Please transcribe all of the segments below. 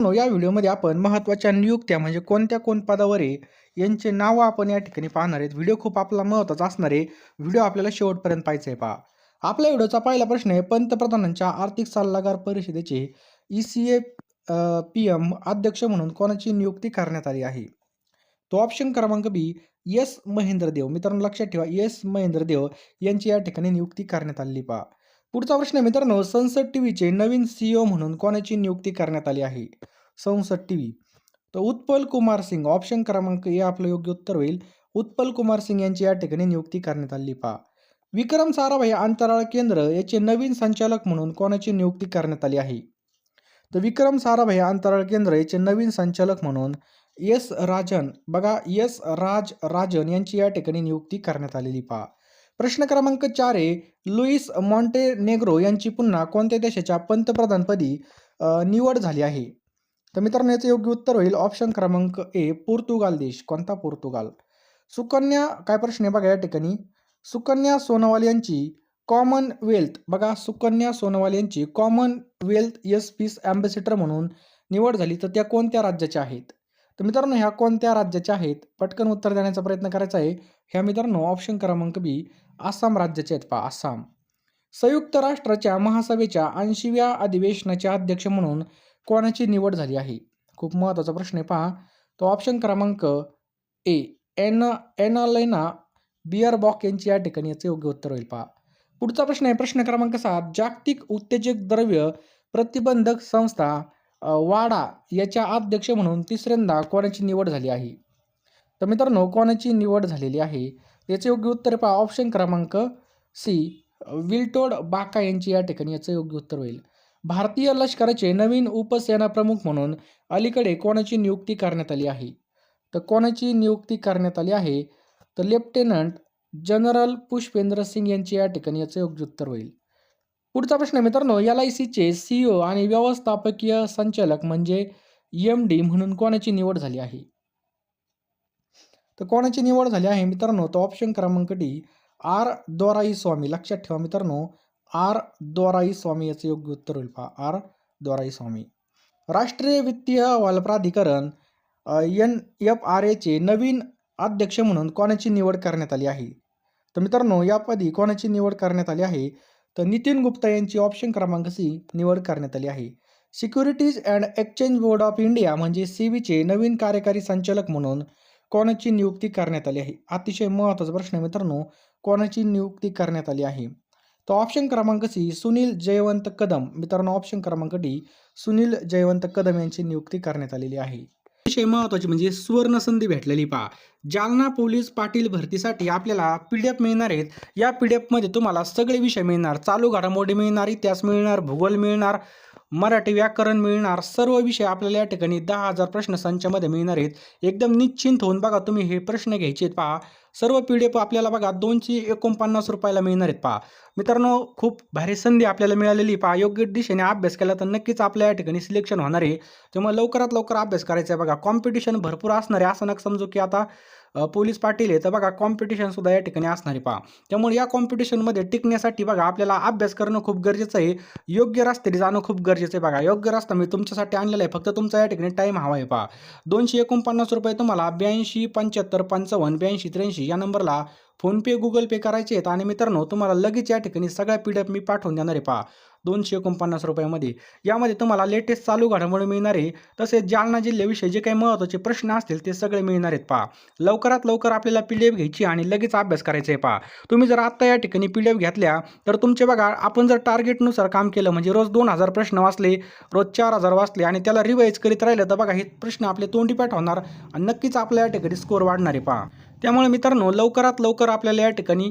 मित्रांनो, या व्हिडिओमध्ये आपण महत्त्वाच्या नियुक्त्या म्हणजे कोणत्या कोण पदावर आहे यांचे नावं आपण या ठिकाणी पाहणार आहेत. व्हिडिओ खूप आपला महत्त्वाचा असणार आहे. व्हिडिओ आपल्याला शेवटपर्यंत पाहायचा आहे पहा. आपल्या व्हिडिओचा पहिला प्रश्न आहे पंतप्रधानांच्या आर्थिक सल्लागार परिषदेचे E C A P M अध्यक्ष म्हणून कोणाची नियुक्ती करण्यात आली आहे? तो ऑप्शन क्रमांक बी एस महेंद्रदेव मित्रांनो लक्षात ठेवा एस महेंद्रदेव यांची या ठिकाणी नियुक्ती करण्यात आलेली पहा. पुढचा प्रश्न आहे मित्रांनो संसद टी व्हीचे नवीन सीईओ म्हणून कोणाची नियुक्ती करण्यात आली आहे? संसद टी व्ही तर उत्पल कुमार सिंग ऑप्शन क्रमांक ए आपलं योग्य उत्तर होईल. उत्पल कुमार सिंग यांची या ठिकाणी नियुक्ती करण्यात आली पहा. विक्रम साराभाई अंतराळ केंद्र याचे नवीन संचालक म्हणून कोणाची नियुक्ती करण्यात आली आहे? तर विक्रम साराभाई अंतराळ केंद्र याचे नवीन संचालक म्हणून एस राजन बघा एस राज राजन यांची या ठिकाणी नियुक्ती करण्यात आलेली पहा. प्रश्न क्रमांक चार आहे लुईस मॉन्टेनेग्रो यांची पुन्हा कोणत्या देशाच्या पंतप्रधानपदी निवड झाली आहे? तर मित्रांनो याचं योग्य उत्तर होईल ऑप्शन क्रमांक ए पोर्तुगाल देश. कोणता पोर्तुगाल? सुकन्या काय प्रश्न आहे बघा या ठिकाणी? सुकन्या सोनोवाल यांची कॉमनवेल्थ बघा सुकन्या सोनोवाल यांची कॉमनवेल्थ एस पीस अँबॅसिडर म्हणून निवड झाली. तर त्या कोणत्या राज्याच्या आहेत? तर मित्रांनो ह्या कोणत्या राज्याच्या आहेत? पटकन उत्तर देण्याचा प्रयत्न करायचा आहे. ह्या मित्रांनो ऑप्शन क्रमांक बी आसाम राज्याचे आहेत पहा आसाम. संयुक्त राष्ट्राच्या महासभेच्या ऐंशीव्या अधिवेशनाचे अध्यक्ष म्हणून कोणाची निवड झाली आहे? खूप महत्त्वाचा प्रश्न आहे पहा. तो ऑप्शन क्रमांक ए. एन. एनालेना बॉक यांची या ठिकाणी याचं योग्य उत्तर होईल पहा. पुढचा प्रश्न आहे प्रश्न क्रमांक सात. जागतिक उत्तेजक द्रव्य प्रतिबंधक संस्था वाडा याच्या अध्यक्ष म्हणून तिसऱ्यांदा कोणाची निवड झाली आहे? तर मित्रांनो कोणाची निवड झालेली आहे? याचे योग्य उत्तर पहा. ऑप्शन क्रमांक सी विल्टोड बाका यांची या ठिकाणी याचं योग्य उत्तर होईल. भारतीय लष्कराचे नवीन उपसेना प्रमुख म्हणून अलीकडे कोणाची नियुक्ती करण्यात आली आहे? तर कोणाची नियुक्ती करण्यात आली आहे? तर लेफ्टनंट जनरल पुष्पेंद्र सिंग यांची या ठिकाणी याचं योग्य उत्तर होईल. पुढचा प्रश्न मित्रांनो एल आय सीचे सीईओ आणि व्यवस्थापकीय संचालक म्हणजे एम डी म्हणून कोणाची निवड झाली आहे? तर कोणाची निवड झाली आहे मित्रांनो? तर ऑप्शन क्रमांक डी आर. दोराई स्वामी लक्षात ठेवा मित्रांनो. आर. दोराई स्वामी याचं योग्य उत्तर होईल. पहा. आर. द्वाराई स्वामी राष्ट्रीय वित्तीय अहवाल प्राधिकरण एन एफ आर एचे नवीन अध्यक्ष म्हणून कोणाची निवड करण्यात आली आहे? तर मित्रांनो यापदी कोणाची निवड करण्यात आली आहे? तर नितीन गुप्ता यांची ऑप्शन क्रमांक सी निवड करण्यात आली आहे. Securities and exchange board of India म्हणजे सी बीचे नवीन कार्यकारी संचालक म्हणून कोणाची नियुक्ती करण्यात आली आहे? अतिशय महत्त्वाचा प्रश्न आहे मित्रांनो. कोणाची नियुक्ती करण्यात आली आहे? तर ऑप्शन क्रमांक सी सुनील जयवंत कदम. मित्रांनो ऑप्शन क्रमांक डी सुनील जयवंत कदम यांची नियुक्ती करण्यात आलेली आहे. अतिशय महत्त्वाची म्हणजे सुवर्ण संधी भेटलेली पहा. जालना पोलीस पाटील भरतीसाठी आपल्याला पी डी एफ मिळणार आहेत. या पी डी एफमध्ये तुम्हाला सगळे विषय मिळणार. चालू घडामोडी मिळणार इतिहास मिळणार भूगोल मिळणार. मराठी व्याकरण मिळणार. सर्व विषय आपल्याला या ठिकाणी दहा हजार प्रश्न संचामध्ये मिळणार आहेत. एकदम निश्चिंत होऊन बघा तुम्ही हे प्रश्न घ्यायचे आहेत पहा. सर्व पी डी एफ आपल्याला बघा दोनशे एकोणपन्नास रुपयाला मिळणार आहेत पहा. मित्रांनो खूप भारी संधी आपल्याला मिळालेली पहा. योग्य दिशेने अभ्यास केला तर नक्कीच आपल्या या ठिकाणी सिलेक्शन होणार आहे. तेव्हा लवकरात लवकर अभ्यास करायचा आहे बघा. कॉम्पिटिशन भरपूर असणार आहे. असं नका समजू की आता पोलीस पाटील आहे तर बघा कॉम्पिटिशन सुद्धा या ठिकाणी असणार आहे पहा. त्यामुळे या कॉम्पिटिशनमध्ये टिकण्यासाठी बघा आपल्याला अभ्यास करणं खूप गरजेचं आहे. योग्य रस्त्याने जाणं खूप गरजेचं आहे बघा. योग्य रस्ता मी तुमच्यासाठी आणलेला आहे. फक्त तुमचा या ठिकाणी टाईम हवा आहे पहा. दोनशे एकोणपन्नास रुपये तुम्हाला ब्याऐंशी पंच्याहत्तर पंचावन्न ब्याऐंशी त्र्याऐंशी या नंबरला फोनपे गुगल पे करायचे आहेत. आणि मित्रांनो तुम्हाला लगेच या ठिकाणी सगळ्या पी डी एफ मी पाठवून देणार आहे पहा. दोनशे एकोणपन्नास रुपयामध्ये. यामध्ये तुम्हाला लेटेस्ट चालू घडामोडी मिळणार आहे तसेच जालना जिल्ह्याविषयी जे काही महत्त्वाचे प्रश्न असतील ते सगळे मिळणार आहेत पहा. लवकरात लवकर आपल्याला पी डी एफ घ्यायची आणि लगेच अभ्यास करायचा आहे पहा. तुम्ही जर आत्ता या ठिकाणी पी डी एफ घेतल्या तर तुमचे बघा आपण जर टार्गेटनुसार काम केलं म्हणजे रोज दोन हजार प्रश्न वाचले रोज चार हजार वाचले आणि त्याला रिवाईज करीत राहिलं तर बघा हे प्रश्न आपले तोंडी होणार आणि नक्कीच आपल्या या ठिकाणी स्कोअर वाढणार आहे पहा. त्यामुळे मित्रांनो लवकरात लवकर आपल्याला या ठिकाणी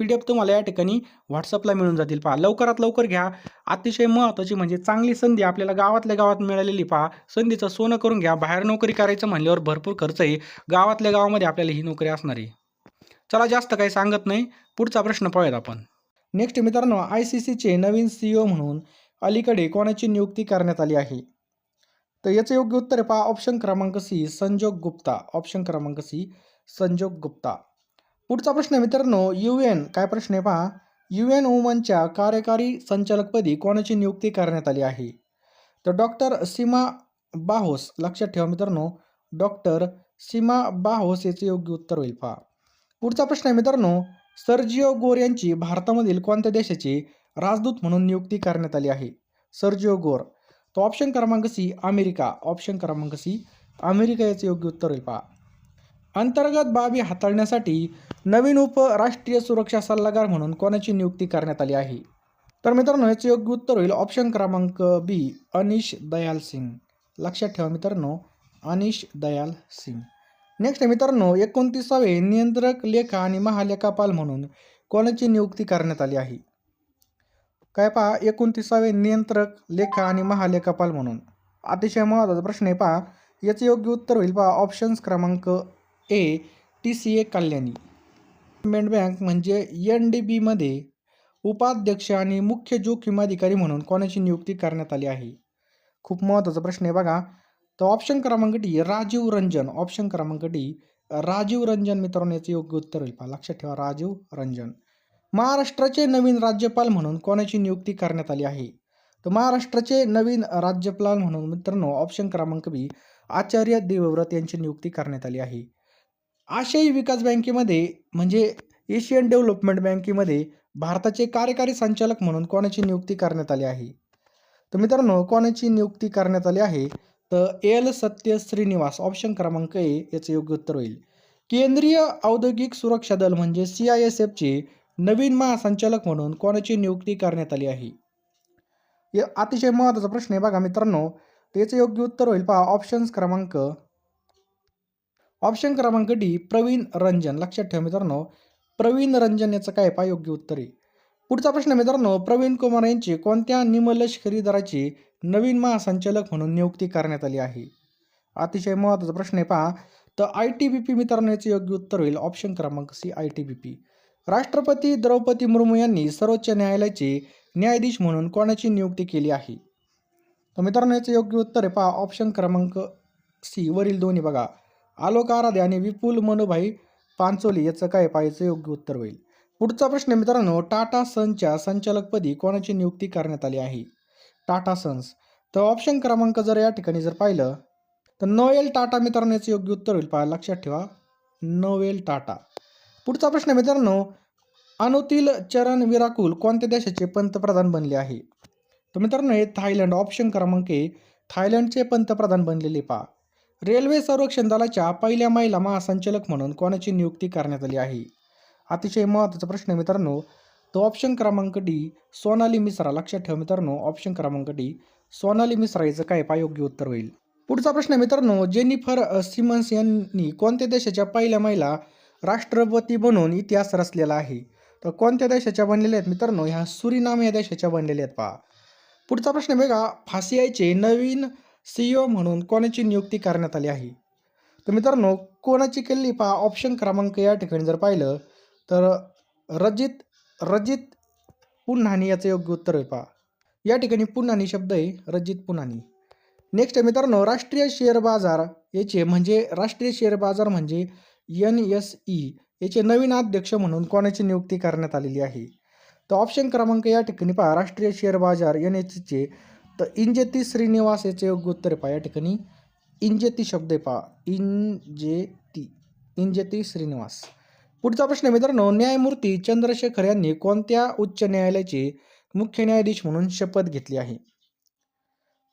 पी डी एफ तुम्हाला या ठिकाणी व्हॉट्सअपला मिळून जातील. पहा लवकरात लवकर घ्या. अतिशय महत्त्वाची म्हणजे चांगली संधी आपल्याला गावातल्या गावात मिळालेली पहा. संधीचं सोनं करून घ्या. बाहेर नोकरी करायचं म्हणल्यावर भरपूर खर्च आहे गावातल्या गावामध्ये आपल्याला ही नोकरी असणार. आहे चला जास्त काही सांगत नाही. पुढचा प्रश्न पाहूयात आपण. नेक्स्ट मित्रांनो आय सी सीचे नवीन सी ओ म्हणून अलीकडे कोणाची नियुक्ती करण्यात आली आहे? तर याचं योग्य उत्तर आहे पहा ऑप्शन क्रमांक सी संजोग गुप्ता. ऑप्शन क्रमांक सी संजोग गुप्ता. पुढचा प्रश्न आहे मित्रांनो यू एन काय प्रश्न आहे पहा? यू एन वुमनच्या कार्यकारी संचालकपदी कोणाची नियुक्ती करण्यात आली आहे? तर डॉक्टर सीमा बाहोस लक्षात ठेवा मित्रांनो डॉक्टर सीमा बाहोस याचे योग्य उत्तर होईल पहा. पुढचा प्रश्न आहे मित्रांनो सर्जिओ गोर यांची भारतामधील कोणत्या देशाची राजदूत म्हणून नियुक्ती करण्यात आली आहे? सर्जिओ गोर. तो ऑप्शन क्रमांक सी अमेरिका. ऑप्शन क्रमांक सी अमेरिका याचे योग्य उत्तर होईल पहा. अंतर्गत बाबी हाताळण्यासाठी नवीन उपराष्ट्रीय सुरक्षा सल्लागार म्हणून कोणाची नियुक्ती करण्यात आली आहे? तर मित्रांनो याचे योग्य उत्तर होईल ऑप्शन क्रमांक बी अनिश दयाल सिंग. लक्षात ठेवा मित्रांनो अनिश दयाल सिंग. नेक्स्ट मित्रांनो एकोणतीसावे नियंत्रक लेखा आणि महालेखापाल म्हणून कोणाची नियुक्ती करण्यात आली आहे? काय पहा एकोणतीसावे नियंत्रक लेखा आणि महालेखापाल म्हणून. अतिशय महत्त्वाचा प्रश्न आहे पहा. याचे योग्य उत्तर होईल पहा ऑप्शन्स क्रमांक A T C A Kalyani. Payment bank म्हणजे एन डी बीमध्ये उपाध्यक्ष आणि मुख्य जोखीम अधिकारी म्हणून कोणाची नियुक्ती करण्यात आली आहे? खूप महत्त्वाचा प्रश्न आहे बघा. तर ऑप्शन क्रमांक डी राजीव रंजन. ऑप्शन क्रमांक डी राजीव रंजन मित्रांनो याचं योग्य उत्तर होईल. पहा लक्षात ठेवा राजीव रंजन. महाराष्ट्राचे नवीन राज्यपाल म्हणून कोणाची नियुक्ती करण्यात आली आहे? तर महाराष्ट्राचे नवीन राज्यपाल म्हणून मित्रांनो ऑप्शन क्रमांक बी आचार्य देवव्रत यांची नियुक्ती करण्यात आली आहे. आशियाई विकास बँकेमध्ये म्हणजे एशियन डेव्हलपमेंट बँकेमध्ये भारताचे कार्यकारी संचालक म्हणून कोणाची नियुक्ती करण्यात आली आहे? तर मित्रांनो कोणाची नियुक्ती करण्यात आली आहे? तर एल सत्य श्रीनिवास ऑप्शन क्रमांक ए याचं योग्य उत्तर होईल. केंद्रीय औद्योगिक सुरक्षा दल म्हणजे सी आय एस एफचे नवीन महासंचालक म्हणून कोणाची नियुक्ती करण्यात आली आहे? हे अतिशय महत्त्वाचा प्रश्न आहे बघा मित्रांनो. याचं योग्य उत्तर होईल पहा ऑप्शन्स क्रमांक ऑप्शन क्रमांक डी प्रवीण रंजन. लक्षात ठेवा मित्रांनो प्रवीण रंजन याचं काय पहा योग्य उत्तर आहे. पुढचा प्रश्न मित्रांनो प्रवीण कुमार यांची कोणत्या निमलष्करी दराची नवीन महासंचालक म्हणून नियुक्ती करण्यात आली आहे? अतिशय महत्त्वाचा प्रश्न आहे पहा. तर आय टी बी पी मित्रांनो याचे योग्य उत्तर होईल. ऑप्शन क्रमांक C I T B P राष्ट्रपती द्रौपदी मुर्मू यांनी सर्वोच्च न्यायालयाचे न्यायाधीश म्हणून कोणाची नियुक्ती केली आहे? तर मित्रांनो याचं योग्य उत्तर आहे पहा. ऑप्शन क्रमांक सी वरील दोन्ही बघा. आलोक आराधे आणि विपुल मनोभाई पांचोली याचं काय पाहायचं योग्य उत्तर होईल. पुढचा प्रश्न मित्रांनो टाटा सन्सच्या संचालकपदी कोणाची नियुक्ती करण्यात आली आहे? टाटा सन्स. तर ऑप्शन क्रमांक जर या ठिकाणी जर पाहिलं तर नोएल टाटा मित्रांनो याचं योग्य उत्तर होईल. पहा लक्षात ठेवा. नोवेल टाटा. पुढचा प्रश्न मित्रांनो अनुतील चरण विराकुल कोणत्या देशाचे पंतप्रधान बनले आहे? तर मित्रांनो हे थायलंड ऑप्शन क्रमांक थायलंडचे पंतप्रधान बनलेले पहा. रेल्वे संरक्षण दलाच्या पहिल्या महिला महासंचालक म्हणून कोणाची नियुक्ती करण्यात आली आहे? अतिशय महत्त्वाचा प्रश्न मित्रांनो. तो ऑप्शन क्रमांक डी सोनाली मिश्रा. लक्षात ठेवा मित्रांनो ऑप्शन क्रमांक डी सोनाली मिश्रा याचं काय पायोग्य उत्तर होईल? पुढचा प्रश्न मित्रांनो जेनिफर सिमन्स यांनी कोणत्या देशाच्या पहिल्या महिला राष्ट्रपती बनून इतिहास रचलेला आहे? तर कोणत्या देशाच्या बनलेल्या आहेत मित्रांनो? ह्या सुरीनाम या देशाच्या बनलेल्या आहेत पहा. पुढचा प्रश्न बघा फासियाचे नवीन सी ओ म्हणून कोणाची नियुक्ती करण्यात आली आहे? तर मित्रांनो कोणाची केली? पहा ऑप्शन क्रमांक या ठिकाणी जर पाहिलं तर रजित रजित पुन्हानी याचं योग्य उत्तर आहे पहा. या ठिकाणी पुन्हानी शब्द आहे रजित पुन्हानी. नेक्स्ट आहे मित्रांनो राष्ट्रीय शेअर बाजार याचे म्हणजे राष्ट्रीय शेअर बाजार म्हणजे एन एस ई याचे नवीन अध्यक्ष म्हणून कोणाची नियुक्ती करण्यात आलेली आहे? तर ऑप्शन क्रमांक या ठिकाणी पहा राष्ट्रीय शेअर बाजार एन एस चे तर इंजेती श्रीनिवास याचे योग्य उत्तर आहे पहा या ठिकाणी. इंजेती शब्द आहे पहा. इंजेती. इंजेती श्रीनिवास. पुढचा प्रश्न आहे मित्रांनो न्यायमूर्ती चंद्रशेखर यांनी कोणत्या उच्च न्यायालयाचे मुख्य न्यायाधीश म्हणून शपथ घेतली आहे?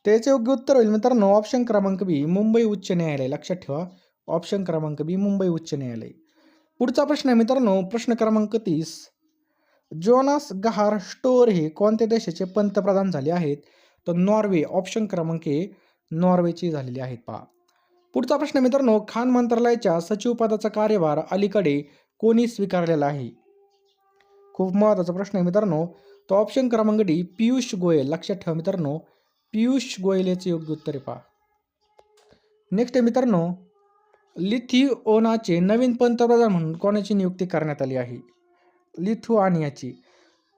त्याचे योग्य उत्तर होईल मित्रांनो ऑप्शन क्रमांक बी मुंबई उच्च न्यायालय. लक्षात ठेवा ऑप्शन क्रमांक बी मुंबई उच्च न्यायालय. पुढचा प्रश्न आहे मित्रांनो प्रश्न क्रमांक तीस. जोनास गहार स्टोर हे कोणत्या देशाचे पंतप्रधान झाले आहेत? तर नॉर्वे ऑप्शन क्रमांक ए नॉर्वेची झालेली आहेत पहा. पुढचा प्रश्न मित्रांनो खान मंत्रालयाच्या सचिव पदाचा कार्यभार अलीकडे कोणी स्वीकारलेला आहे? खूप महत्त्वाचा प्रश्न आहे मित्रांनो. तो ऑप्शन क्रमांक डी पियुष गोयल. लक्षात ठेवा मित्रांनो. पियुष गोयल याचे योग्य उत्तर आहे पहा. नेक्स्ट आहे मित्रांनो. लिथिओनाचे नवीन पंतप्रधान म्हणून कोणाची नियुक्ती करण्यात आली आहे? लिथुआनियाची.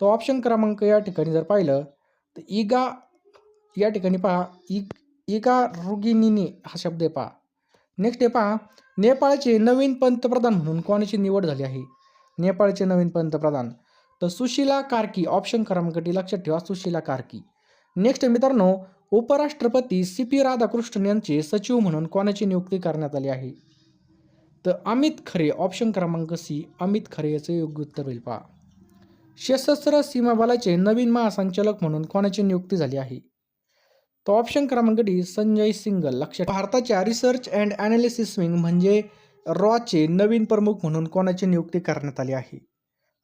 तो ऑप्शन क्रमांक या ठिकाणी जर पाहिलं तर इगा या ठिकाणी पहा इ इगा रुगिनिनी हा शब्द आहे पहा. नेक्स्ट आहे पहा नेपाळचे नवीन पंतप्रधान म्हणून कोणाची निवड झाली आहे? नेपाळचे नवीन पंतप्रधान. तर सुशीला कार्की ऑप्शन क्रमांकटी लक्षात ठेवा सुशीला कार्की. नेक्स्ट मित्रांनो उपराष्ट्रपती सी पी राधाकृष्णन यांचे सचिव म्हणून कोणाची नियुक्ती करण्यात आली आहे? तर अमित खरे ऑप्शन क्रमांक सी अमित खरे याचं योग्य उत्तर होईल पहा. सशस्त्र सीमा बलाचे नवीन महासंचालक म्हणून कोणाची नियुक्ती झाली आहे? तो ऑप्शन क्रमांक डी संजय सिंगल. लक्षात भारताच्या रिसर्च अँड ॲनालिसिस विंग म्हणजे रॉचे नवीन प्रमुख म्हणून कोणाची नियुक्ती करण्यात आली आहे?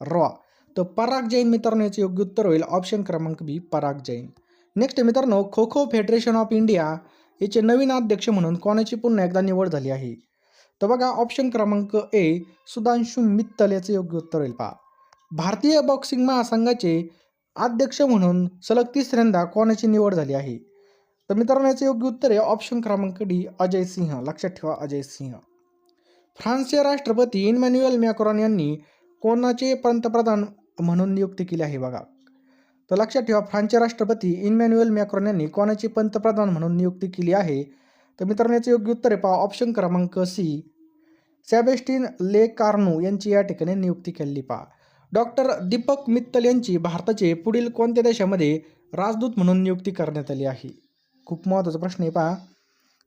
रॉ. तर पराग जैन मित्रांनो याचे योग्य उत्तर होईल. ऑप्शन क्रमांक बी पराग जैन. नेक्स्ट मित्रांनो kho kho federation of India याचे नवीन अध्यक्ष म्हणून कोणाची पुन्हा एकदा निवड झाली आहे? तर बघा ऑप्शन क्रमांक ए सुधांशु मित्तल याचे योग्य उत्तर होईल. पहा. भारतीय बॉक्सिंग महासंघाचे अध्यक्ष म्हणून सलग तिसऱ्यांदा कोणाची निवड झाली आहे? तर मित्रांनो याचं योग्य उत्तर आहे ऑप्शन क्रमांक डी अजय सिंह. लक्षात ठेवा अजय सिंह. फ्रान्सचे राष्ट्रपती इनमॅन्युएल मॅक्रॉन यांनी कोणाचे पंतप्रधान म्हणून नियुक्ती केली आहे बघा. तर लक्षात ठेवा फ्रान्सचे राष्ट्रपती इनमॅन्युएल मॅक्रॉन यांनी कोणाची पंतप्रधान म्हणून नियुक्ती केली आहे. तर मित्रांनो याचं योग्य उत्तर आहे पहा ऑप्शन क्रमांक सी सॅबेस्टिन ले कार्नो यांची या ठिकाणी नियुक्ती केली पहा. डॉक्टर दीपक मित्तल यांची भारताचे पुढील कोणत्या देशामध्ये राजदूत म्हणून नियुक्ती करण्यात आली आहे? खूप महत्त्वाचा प्रश्न आहे पहा.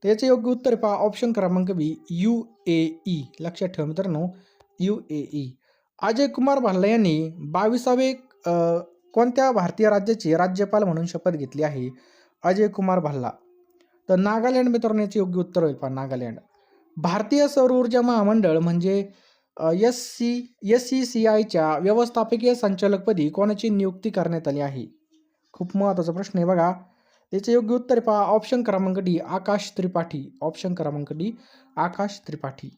तर याचं योग्य उत्तर आहे पहा ऑप्शन क्रमांक बी यू ए ई. लक्षात ठेवा मित्रांनो U A E. Ajay Kumar Bhalla यांनी बावीसावे कोणत्या भारतीय राज्याचे राज्यपाल म्हणून शपथ घेतली आहे? अजय कुमार भाल्ला. तर नागालँड मित्रांनो याचे योग्य उत्तर होईल पहा नागालँड. भारतीय सौर ऊर्जा महामंडळ म्हणजे S C S C C आयच्या व्यवस्थापकीय संचालकपदी कोणाची नियुक्ती करण्यात आली आहे? खूप महत्त्वाचा प्रश्न आहे बघा. त्याचे योग्य उत्तर पहा. ऑप्शन क्रमांक डी आकाश त्रिपाठी. ऑप्शन क्रमांक डी आकाश त्रिपाठी.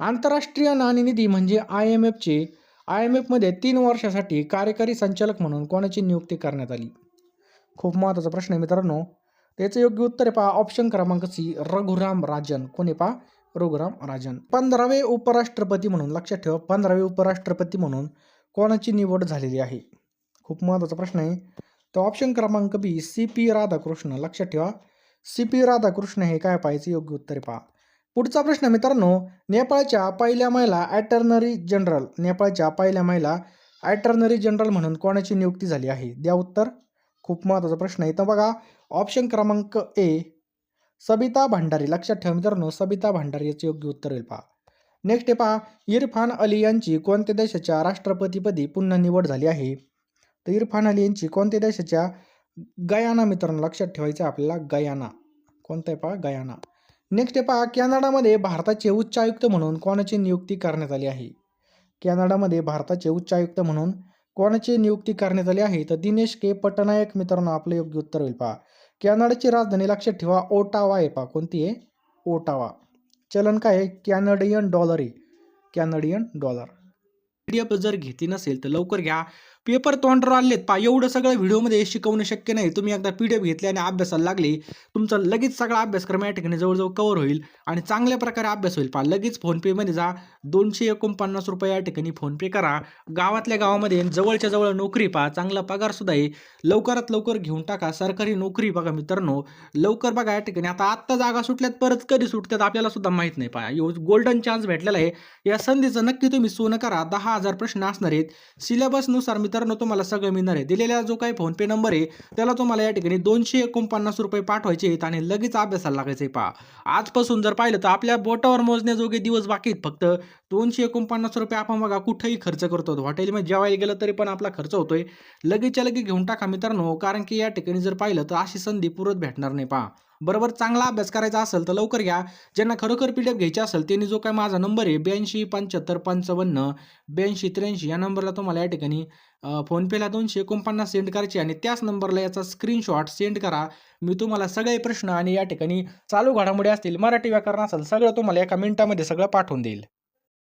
आंतरराष्ट्रीय नाणेनिधी म्हणजे आय एम एफचे आय एम एफमध्ये तीन वर्षासाठी कार्यकारी संचालक म्हणून कोणाची नियुक्ती करण्यात आली? खूप महत्त्वाचा प्रश्न आहे मित्रांनो. त्याचं योग्य उत्तर पहा. ऑप्शन क्रमांक सी रघुराम राजन. कोणी पहा? रघुराम राजन. पंधरावे उपराष्ट्रपती म्हणून लक्षात ठेवा पंधरावे उपराष्ट्रपती म्हणून कोणाची निवड झालेली आहे? खूप महत्त्वाचा प्रश्न आहे. तर ऑप्शन क्रमांक बी सी पी राधाकृष्ण. लक्षात ठेवा. सी पी राधाकृष्ण हे काय पाहायचं? योग्य उत्तर पहा. पुढचा प्रश्न मित्रांनो नेपाळच्या पहिल्या महिला ॲटर्नरी जनरल. नेपाळच्या पहिल्या महिला ॲटर्नरी जनरल म्हणून कोणाची नियुक्ती झाली आहे? द्या उत्तर. खूप महत्त्वाचा प्रश्न आहे. तर बघा ऑप्शन क्रमांक ए सबिता भांडारी. लक्षात ठेवा मित्रांनो सबिता भांडारी याचे योग्य उत्तर येईल पहा. नेक्स्ट पहा इरफान अली यांची कोणत्या देशाच्या राष्ट्रपतीपदी पुन्हा निवड झाली आहे? तर इरफान अली यांची कोणत्या देशाच्या गयाना मित्रांनो लक्षात ठेवायचं आपल्याला? गयाना. कोणतं आहे पहा? गयाना. नेक्स्ट आहे पहा कॅनडामध्ये भारताचे उच्चायुक्त म्हणून कोणाची नियुक्ती करण्यात आली आहे? कॅनडामध्ये भारताचे उच्चायुक्त म्हणून कोणाची नियुक्ती करण्यात आली आहे? तर दिनेश के. पटनायक मित्रांनो आपलं योग्य उत्तर होईल पहा. कॅनडाची राजधानी लक्षात ठेवा ओटावा आहे पहा. कोणती आहे? ओटावा. चलन काय आहे? कॅनडियन डॉलर आहे. Canadian dollar. P D F जर घेतली नसेल तर लवकर घ्या. पेपर तोंडवर आलेत. पा एवढं सगळं व्हिडिओमध्ये शिकवणं शक्य नाही. तुम्ही एकदा पी डी एफ घेतली आणि अभ्यासाला लागली तुमचा लगेच सगळा अभ्यासक्रम या ठिकाणी जवळजवळ कवर होईल आणि चांगल्या प्रकारे अभ्यास होईल. पा लगेच फोनपेमध्ये जा. दोनशे एकोणपन्नास रुपये या ठिकाणी फोनपे करा. गावातल्या गावामध्ये जवळच्या जवळ नोकरी पहा चांगला पगारसुद्धा आहे. लवकरात लवकर घेऊन टाका. सरकारी नोकरी बघा मित्रांनो. लवकर बघा या ठिकाणी. आता आत्ता जागा सुटल्यात परत कधी सुटतात आपल्याला सुद्धा माहीत नाही. पहा गोल्डन चान्स भेटलेला आहे. या संधीचं नक्की तुम्ही सोनं करा. दहा हजार प्रश्न असणार आहेत. सिलेबसनुसार मित्रांनो तुम्हाला सगळं मिळणार आहे. दिलेला जो काही फोनपे नंबर आहे त्याला तुम्हाला या ठिकाणी दोनशे एकोणपन्नास रुपये पाठवायचे आहेत आणि लगेच अभ्यासाला लागायचं आहे पहा आजपासून जर पाहिलं तर आपल्या बोटावर मोजण्याजोगे दिवस बाकी आहेत फक्त. दोनशे एकोणपन्नास रुपये आपण बघा कुठेही खर्च करतो. हॉटेलमध्ये जेवायला गेलं तरी पण आपला खर्च होतोय. लगेचच्या लगेच घेऊन टाका मित्रांनो कारण की या ठिकाणी जर पाहिलं तर अशी संधी पुरत भेटणार नाही पहा. बरोबर चांगला अभ्यास करायचा असेल तर लवकर घ्या. ज्यांना खरोखर पी डी एफ घ्यायची असेल त्यांनी जो काय माझा नंबर आहे ब्याऐंशी पंच्याहत्तर पंचावन्न ब्याऐंशी त्र्याऐंशी या नंबरला तुम्हाला या ठिकाणी फोनपेला दोनशे एकोणपन्नास सेंड करायची आणि त्याच नंबरला याचा स्क्रीनशॉट सेंड करा. मी तुम्हाला सगळे प्रश्न आणि या ठिकाणी चालू घडामोडी असतील मराठी व्याकरण असेल सगळं तुम्हाला एका मिनिटामध्ये सगळं पाठवून देईल.